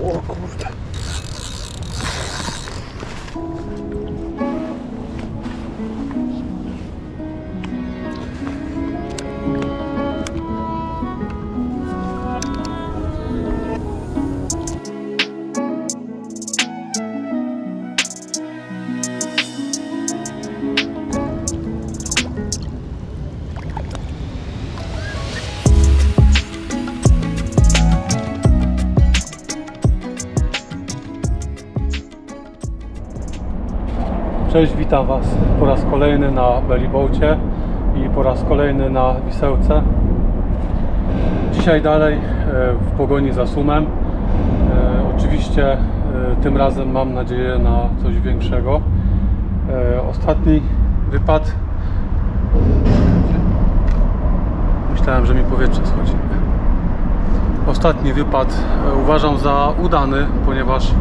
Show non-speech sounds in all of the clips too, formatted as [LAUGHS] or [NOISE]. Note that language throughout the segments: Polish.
O kurde. Witam Was po raz kolejny na Bellyboacie i po raz kolejny na Wisełce. Dzisiaj dalej e, w pogoni za sumem. E, Oczywiście e, tym razem mam nadzieję na coś większego. Ostatni wypad. Myślałem, że mi powietrze schodzi. Ostatni wypad uważam za udany, ponieważ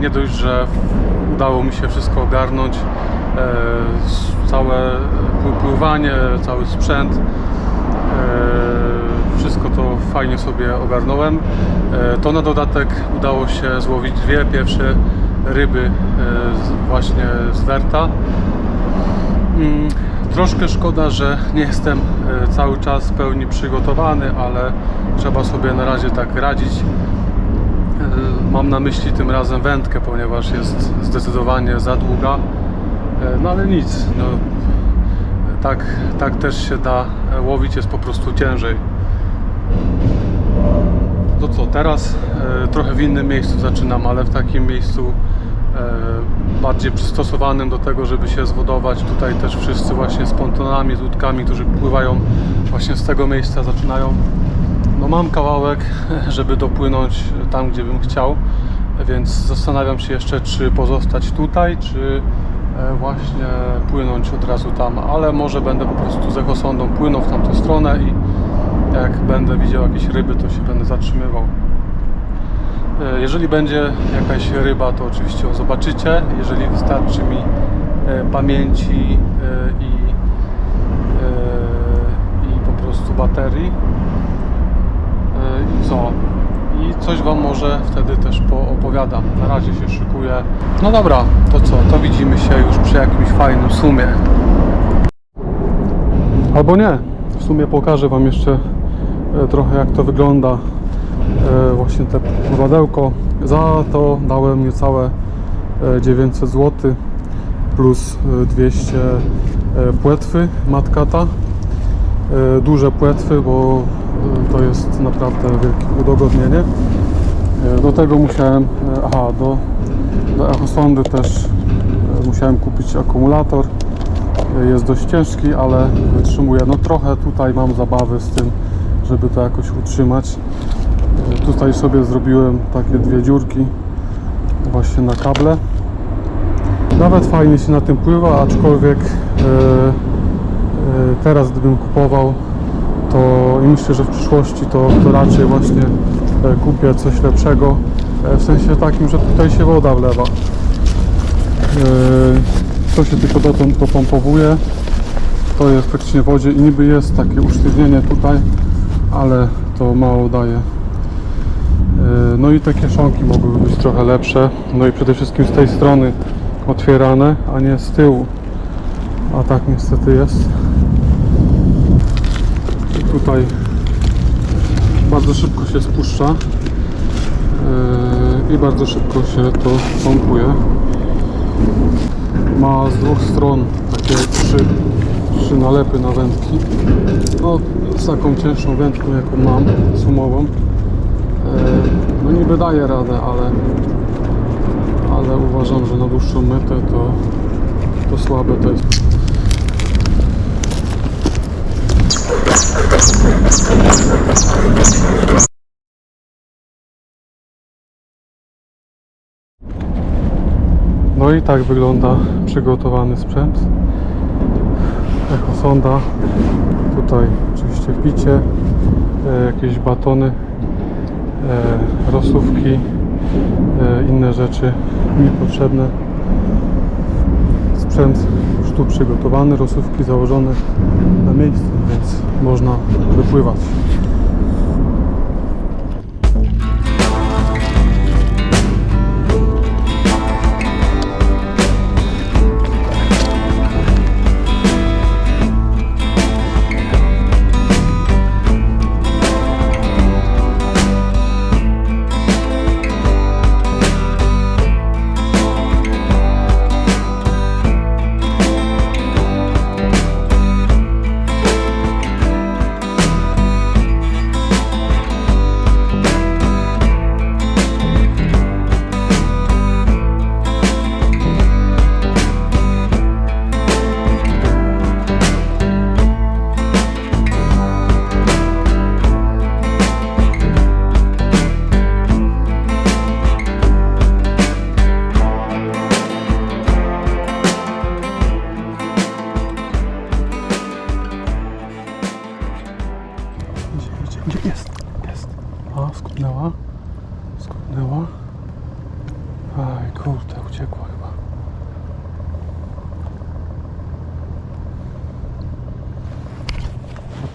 nie dość, że udało mi się wszystko ogarnąć, e, całe pły- pływanie, cały sprzęt, e, wszystko to fajnie sobie ogarnąłem. E, To na dodatek udało się złowić dwie pierwsze ryby właśnie z Werta. Mm, Troszkę szkoda, że nie jestem cały czas w pełni przygotowany, ale trzeba sobie na razie tak radzić. Mam na myśli tym razem wędkę, ponieważ jest zdecydowanie za długa. E, No ale nic, no, tak, tak też się da łowić, jest po prostu ciężej. To co, teraz e, trochę w innym miejscu zaczynam, ale w takim miejscu e, bardziej przystosowanym do tego, żeby się zwodować. Tutaj też wszyscy właśnie z pontonami, z łódkami, którzy pływają właśnie z tego miejsca zaczynają. No mam kawałek, [LAUGHS] żeby dopłynąć tam, gdzie bym chciał, więc zastanawiam się jeszcze, czy pozostać tutaj, czy e, właśnie płynąć od razu tam, ale może będę po prostu z echosondą płynął w tamtą stronę i jak będę widział jakieś ryby, to się będę zatrzymywał. E, Jeżeli będzie jakaś ryba, to oczywiście ją zobaczycie. Jeżeli wystarczy mi e, pamięci i, i po prostu baterii. E, co? I coś Wam może wtedy też poopowiadam. Na razie się szykuję. No dobra, to co? To widzimy się już przy jakimś fajnym sumie. Albo nie. W sumie pokażę Wam jeszcze e, trochę jak to wygląda e, właśnie te pływadełko. Za to dałem niecałe e, 900 zł plus e, 200 e, płetwy matkata. E, Duże płetwy, bo e, to jest naprawdę wielkie udogodnienie. E, Do tego musiałem, aha, do, do echosondy też musiałem kupić akumulator. Jest dość ciężki, ale wytrzymuje. No trochę tutaj mam zabawy z tym, żeby to jakoś utrzymać. Tutaj sobie zrobiłem takie dwie dziurki właśnie na kable. Nawet fajnie się na tym pływa, aczkolwiek e, teraz gdybym kupował to i myślę, że w przyszłości to, to raczej właśnie e, kupię coś lepszego e, w sensie takim, że tutaj się woda wlewa. E, To się tylko dotąd popompowuje. To jest praktycznie w wodzie i niby jest takie usztywnienie tutaj, ale to mało daje. No i te kieszonki mogłyby być trochę lepsze. No i przede wszystkim z tej strony otwierane, a nie z tyłu. A tak niestety jest. Tutaj bardzo szybko się spuszcza yy, i bardzo szybko się to pompuje. Ma z dwóch stron takie trzy, trzy nalepy na wędki. No, z taką cięższą wędką jaką mam, sumową. Yy, no niby daje radę, ale, ale uważam, że na dłuższą metę to, to słabe to jest. No i tak wygląda przygotowany sprzęt. Echosonda. Tutaj oczywiście picie, e, jakieś batony, e, rosówki, e, inne rzeczy mi potrzebne. Sprzęt już tu przygotowany, rosówki założone na miejscu, więc można wypływać.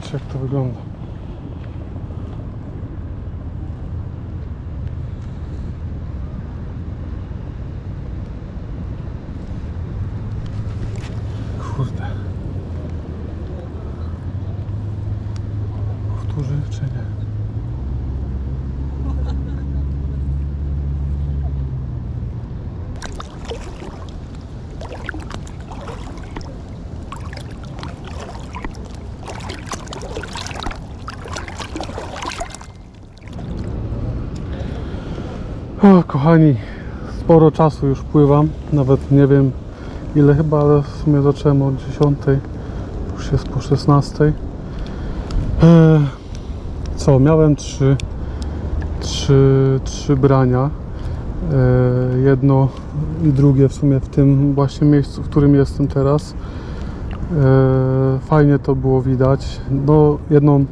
Patrzcie, jak to wygląda. Kurde. Powtórzy czy nie? O, kochani, sporo czasu już pływam. Nawet nie wiem ile chyba, ale w sumie zacząłem od 10. Już jest po 16. Eee, co, miałem trzy, trzy, trzy brania. Eee, jedno i drugie w sumie w tym właśnie miejscu, w którym jestem teraz. Eee, fajnie to było widać. No, jedną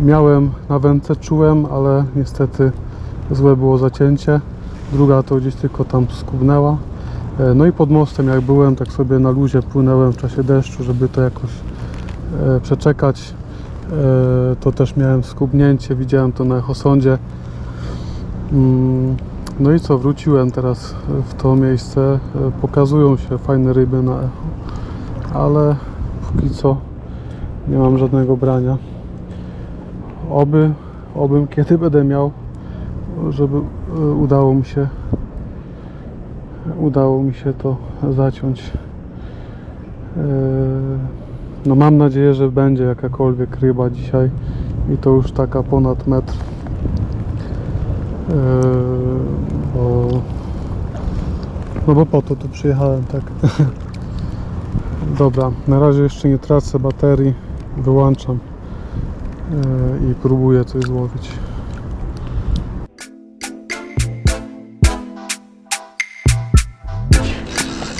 miałem na wędce, czułem, ale niestety złe było zacięcie. Druga to gdzieś tylko tam skubnęła. E, No i pod mostem jak byłem, tak sobie na luzie płynąłem w czasie deszczu, żeby to jakoś e, przeczekać. E, to też miałem skubnięcie, widziałem to na echosądzie. Mm, No i co, wróciłem teraz w to miejsce. Pokazują się fajne ryby na echo, ale póki co nie mam żadnego brania. Oby, obym kiedy będę miał, żeby e, udało mi się udało mi się to zaciąć. Eee, No mam nadzieję, że będzie jakakolwiek ryba dzisiaj i to już taka ponad metr. Eee, Bo, no bo po to tu przyjechałem, tak. [LAUGHS] Dobra, na razie jeszcze nie tracę baterii, wyłączam i próbuję coś złowić.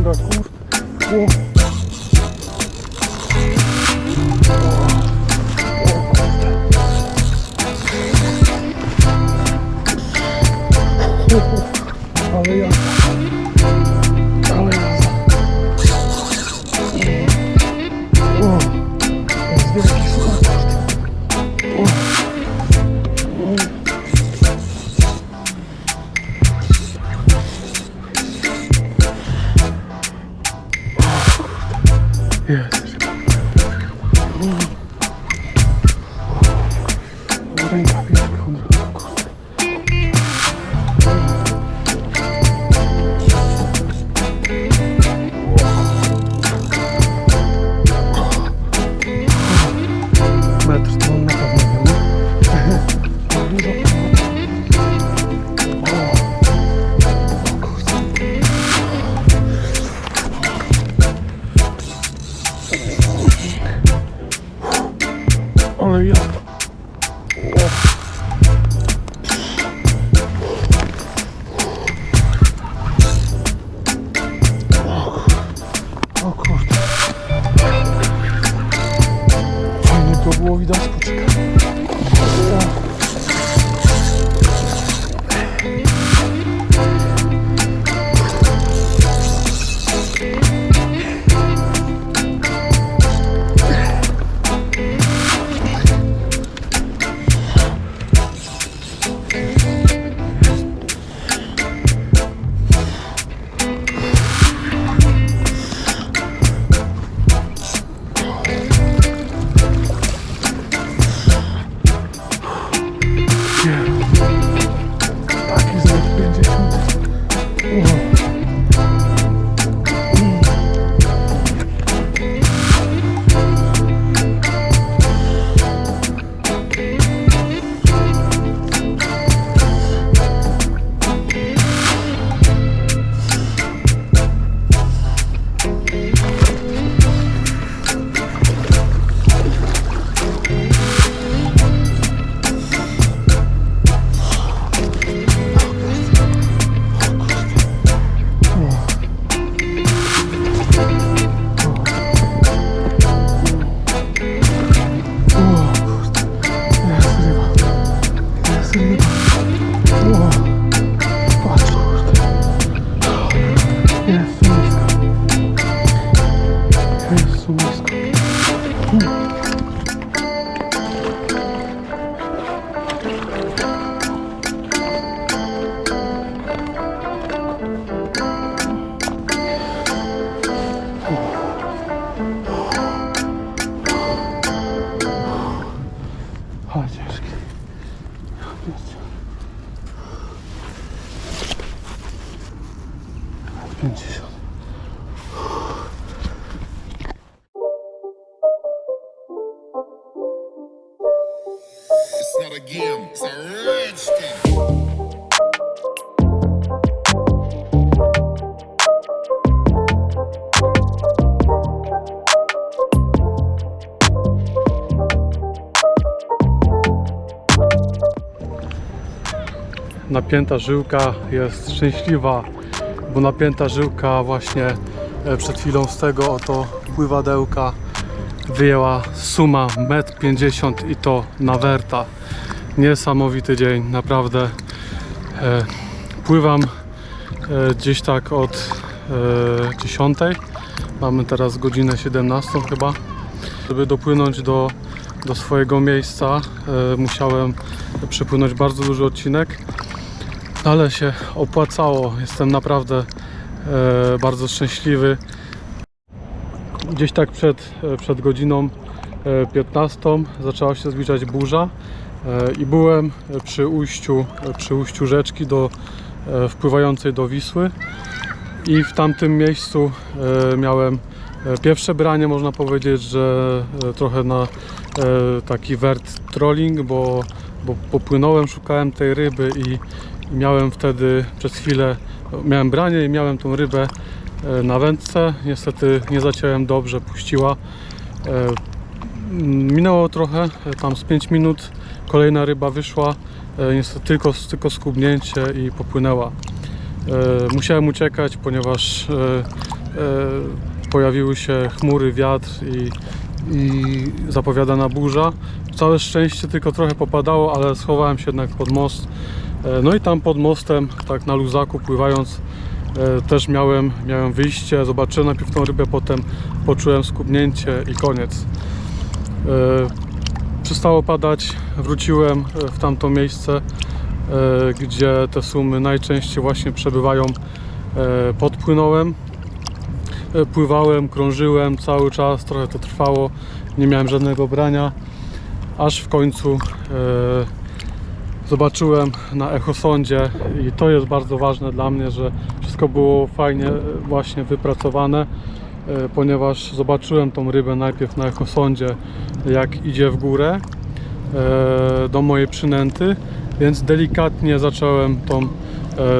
O, mnie Jest. O. Rękawiczka It's not a game, it's a rich thing. napięta żyłka jest szczęśliwa, bo napięta żyłka właśnie e, przed chwilą z tego oto pływadełka wyjęła suma 1,50 m i to na werta. Niesamowity dzień, naprawdę. E, pływam e, gdzieś tak od e, 10. Mamy teraz godzinę 17 chyba. Żeby dopłynąć do, do swojego miejsca, e, musiałem przepłynąć bardzo duży odcinek ale się opłacało. Jestem naprawdę e, bardzo szczęśliwy. Gdzieś tak przed, e, przed godziną e, 15 zaczęła się zbliżać burza e, i byłem przy ujściu, przy ujściu rzeczki do, e, wpływającej do Wisły i w tamtym miejscu e, miałem e, pierwsze branie, można powiedzieć, że e, trochę na e, taki wert trolling, bo, bo popłynąłem, szukałem tej ryby i, miałem wtedy przez chwilę, miałem branie i miałem tą rybę e, na wędce. Niestety nie zaciąłem dobrze, puściła. E, Minęło trochę, e, tam z 5 minut, kolejna ryba wyszła, e, niestety tylko, tylko skubnięcie i popłynęła. E, Musiałem uciekać, ponieważ e, pojawiły się chmury, wiatr i, i zapowiadana burza. Całe szczęście tylko trochę popadało, ale schowałem się jednak pod most. No i tam pod mostem, tak na luzaku pływając, też miałem, miałem wyjście. Zobaczyłem najpierw tą rybę, potem poczułem skubnięcie i koniec. Przestało padać, wróciłem e, w tamto miejsce, e, gdzie te sumy najczęściej właśnie przebywają. E, Podpłynąłem, pływałem, krążyłem cały czas, trochę to trwało, nie miałem żadnego brania, aż w końcu zobaczyłem na echosondzie i to jest bardzo ważne dla mnie, że wszystko było fajnie właśnie wypracowane, ponieważ zobaczyłem tą rybę najpierw na echosondzie, jak idzie w górę e, do mojej przynęty, więc delikatnie zacząłem tą e,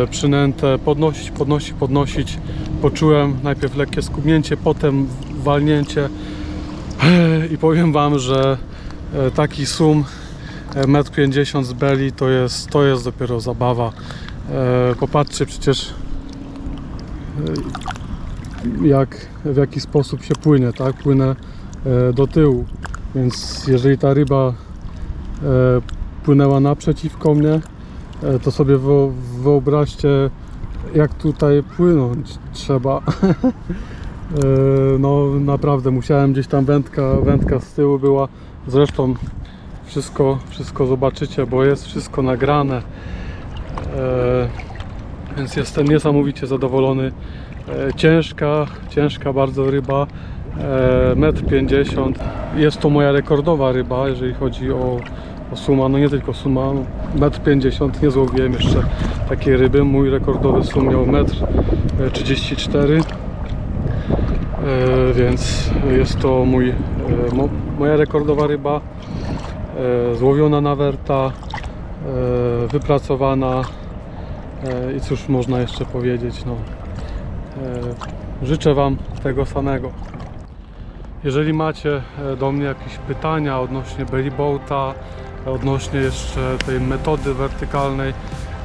przynętę podnosić, podnosić, podnosić. Poczułem najpierw lekkie skubnięcie, potem walnięcie i powiem Wam, że e, taki sum e, 1,50 m z beli to jest, to jest dopiero zabawa. E, Popatrzcie przecież e, jak, w jaki sposób się płynie, tak? Płynę e, do tyłu, więc jeżeli ta ryba e, płynęła naprzeciwko mnie, e, to sobie wyo- wyobraźcie jak tutaj płynąć trzeba. [LAUGHS] No naprawdę musiałem gdzieś tam wędka, wędka z tyłu była. Zresztą wszystko, wszystko zobaczycie, bo jest wszystko nagrane. Więc jestem niesamowicie zadowolony. E, Ciężka, ciężka bardzo ryba. e, 1,50 m. Jest to moja rekordowa ryba, jeżeli chodzi o, o suma. No nie tylko suma, no, 1,50 m. Nie złowiłem jeszcze takiej ryby. Mój rekordowy sum miał 1,34 m. E, więc jest to mój, e, mo, moja rekordowa ryba, e, złowiona na werta, e, wypracowana e, i cóż można jeszcze powiedzieć, no, e, życzę Wam tego samego. Jeżeli macie e, do mnie jakieś pytania odnośnie belly boata, odnośnie jeszcze tej metody wertykalnej,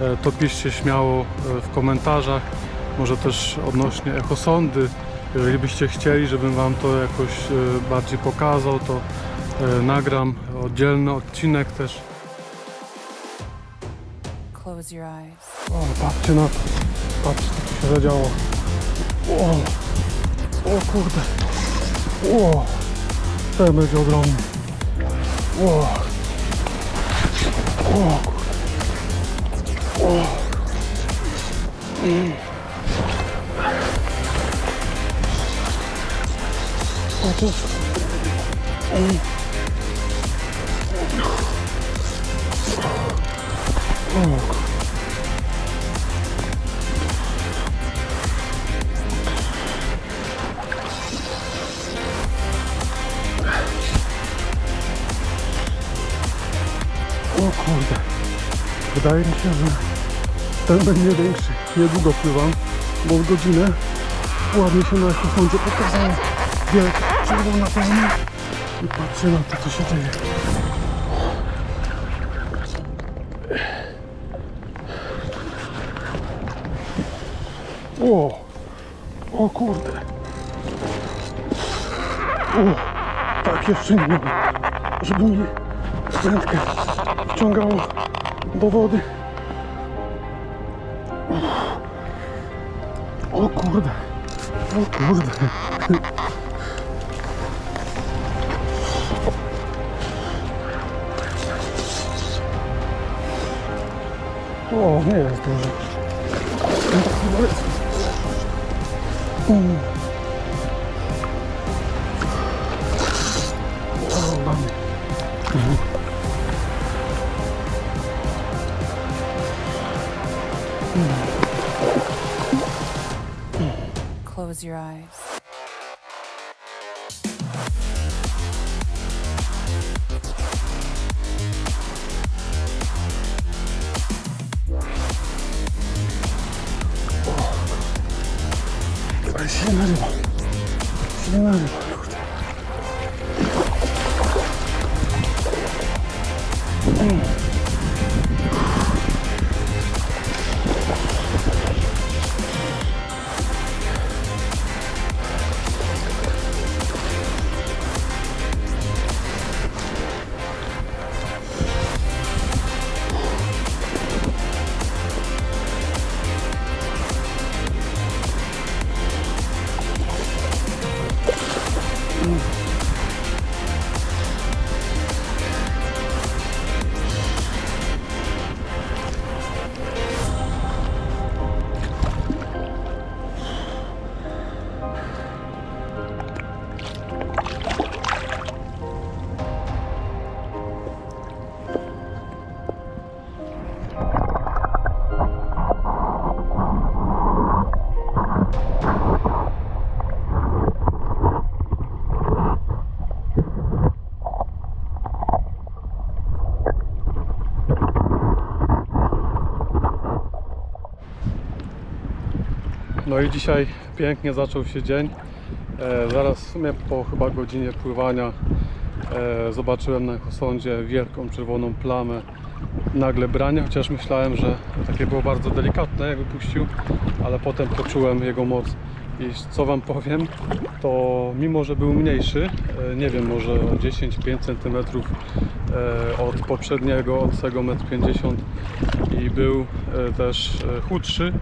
e, to piszcie śmiało e, w komentarzach. Może też odnośnie echosondy. Jeżeli byście chcieli, żebym Wam to jakoś e, bardziej pokazał, to e, nagram oddzielny odcinek też. Close your eyes. O, patrzcie na to. Patrzcie, co się zadziało. O, o kurde. O, ten będzie ogromny. O, o kurde. O. Mm. O, to jest... Mm. O, kurde. O Wydaje mi się, że ten będzie większy. Niedługo pływam, bo w godzinę ładnie się na horyzoncie pokazało. Wielka czerwona plama. I patrzę na to, co się dzieje. O! O kurde! O! Tak jeszcze nie było, żeby mi wędkę wciągało do wody. O kurde! O kurde! O, nie jest duży. No Close your eyes. Ale silna No i dzisiaj pięknie zaczął się dzień. E, zaraz w sumie po chyba godzinie pływania E, zobaczyłem na sądzie wielką czerwoną plamę nagle brania, chociaż myślałem, że takie było bardzo delikatne, jak wypuścił, ale potem poczułem jego moc. I co Wam powiem, to mimo, że był mniejszy, e, nie wiem, może o 10-5 cm e, od poprzedniego, od tego 1,50 m i był e, też e, chudszy,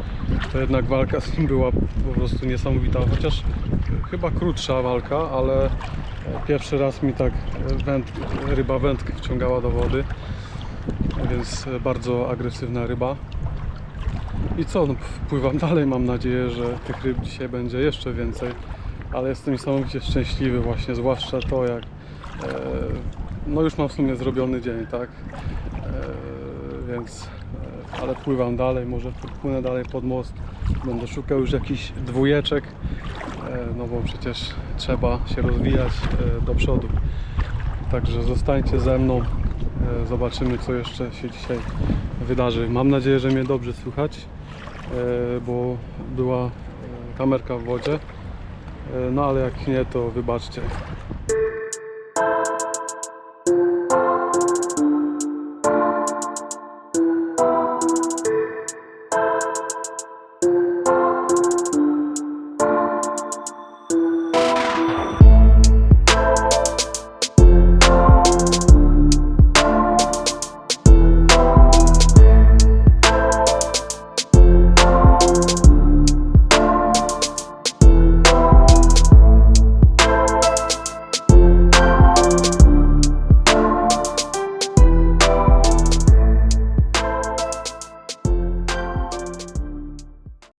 to jednak walka z nim była po prostu niesamowita, chociaż e, chyba krótsza walka, ale pierwszy raz mi tak węd, ryba wędkę wciągała do wody, więc bardzo agresywna ryba. I co, no, pływam dalej, mam nadzieję, że tych ryb dzisiaj będzie jeszcze więcej, ale jestem niesamowicie szczęśliwy właśnie, zwłaszcza to jak, no już mam w sumie zrobiony dzień, tak, więc, ale pływam dalej, może płynę dalej pod most, będę szukał już jakichś dwójeczek, e, no bo przecież trzeba się rozwijać e, do przodu. Także zostańcie ze mną. E, Zobaczymy, co jeszcze się dzisiaj wydarzy. Mam nadzieję, że mnie dobrze słychać, bo była kamerka w wodzie. No ale jak nie, to wybaczcie.